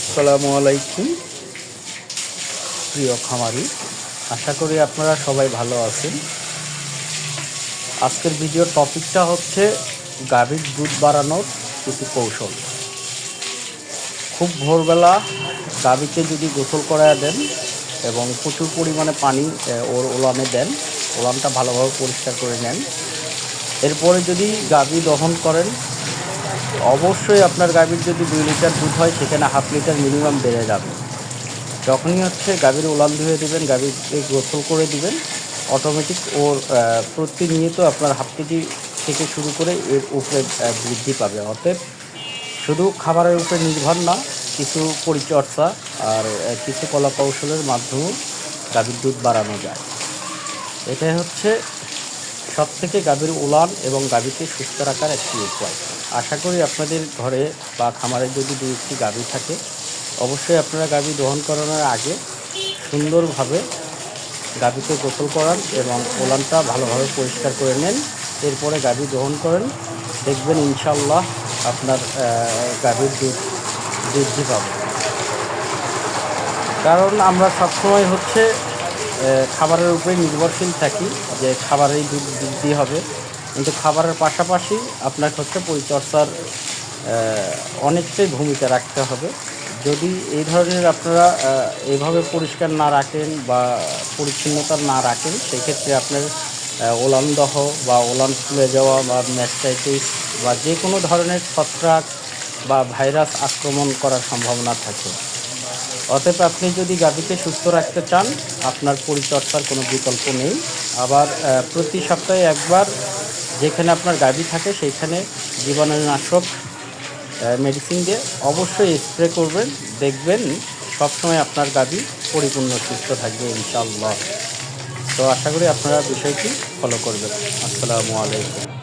আসসালামু আলাইকুম। প্রিয় খামারি, আশা করি আপনারা সবাই ভালো আছেন। আজকের ভিডিওর টপিকটা হচ্ছে গাভীর দুধ বাড়ানোর কিছু কৌশল। খুব ভোরবেলা গাভীকে যদি গোসল করায় দেন এবং প্রচুর পরিমাণে পানি ওর ওলানে দেন, ওলানটা ভালোভাবে পরিষ্কার করে নেন। এরপরে যদি গাভী দহন করেন অবশ্যই আপনার গাভীর যদি দুই লিটার দুধ হয়, সেখানে হাফ লিটার মিনিমাম বেড়ে যাবে। যখনই হচ্ছে গাভীর উলান ধুয়ে দেবেন গাভীকে গোসল করে দিবেন অটোমেটিক ওর প্রতিনিয়ত আপনার হাফ কেজি থেকে শুরু করে এর উপরে বৃদ্ধি পাবে। অতএব শুধু খাবারের উপরে নির্ভর না, কিছু পরিচর্যা আর কিছু কলা কৌশলের মাধ্যমেও গাভীর দুধ বাড়ানো যায়। এটাই হচ্ছে সব থেকে গাভীর উলান এবং গাভীকে সুস্থ রাখার একটি উপায়। আশা করি আপনাদের ঘরে বা খামারে যদি দু একটি গাভী থাকে, অবশ্যই আপনারা গাভী দহন করানোর আগে সুন্দরভাবে গাভীকে গোসল করান এবং উলানটা ভালোভাবে পরিষ্কার করে নেন। এরপরে গাভী দহন করেন। দেখবেন ইনশাল্লাহ আপনার গাভীর দুধ বৃদ্ধি পাবে। কারণ আমরা সবসময় হচ্ছে খাবারের উপরে নির্ভরশীল থাকি যে খাবারেই দুধ বৃদ্ধি হবে। কিন্তু খাবারের পাশাপাশি আপনার হচ্ছে পরিচর্যার অনেকটাই ভূমিকা রাখতে হবে। যদি এই ধরনের আপনারা এইভাবে পরিষ্কার না রাখেন বা পরিচ্ছন্নতা না রাখেন, সেক্ষেত্রে আপনার ওলান দহ বা ওলান ফুলে যাওয়া বা ম্যাস্টাইটিস বা যে কোনো ধরনের ছত্রাক বা ভাইরাস আক্রমণ করার সম্ভাবনা থাকে। অতএব আপনি যদি গাভীকে সুস্থ রাখতে চান, আপনার পরিচর্যার কোনো বিকল্প নেই। আবার প্রতি সপ্তাহে একবার যেখানে আপনার গাভী থাকে সেইখানে জীবাণুনাশক মেডিসিন দিয়ে অবশ্যই স্প্রে করবেন, দেখবেন সবসময় আপনার গাভী পরিপূর্ণ, সুস্থ থাকবে ইনশাআল্লাহ। তো আশা করি আপনারা বিষয়টি ফলো করবেন। আসসালামু আলাইকুম।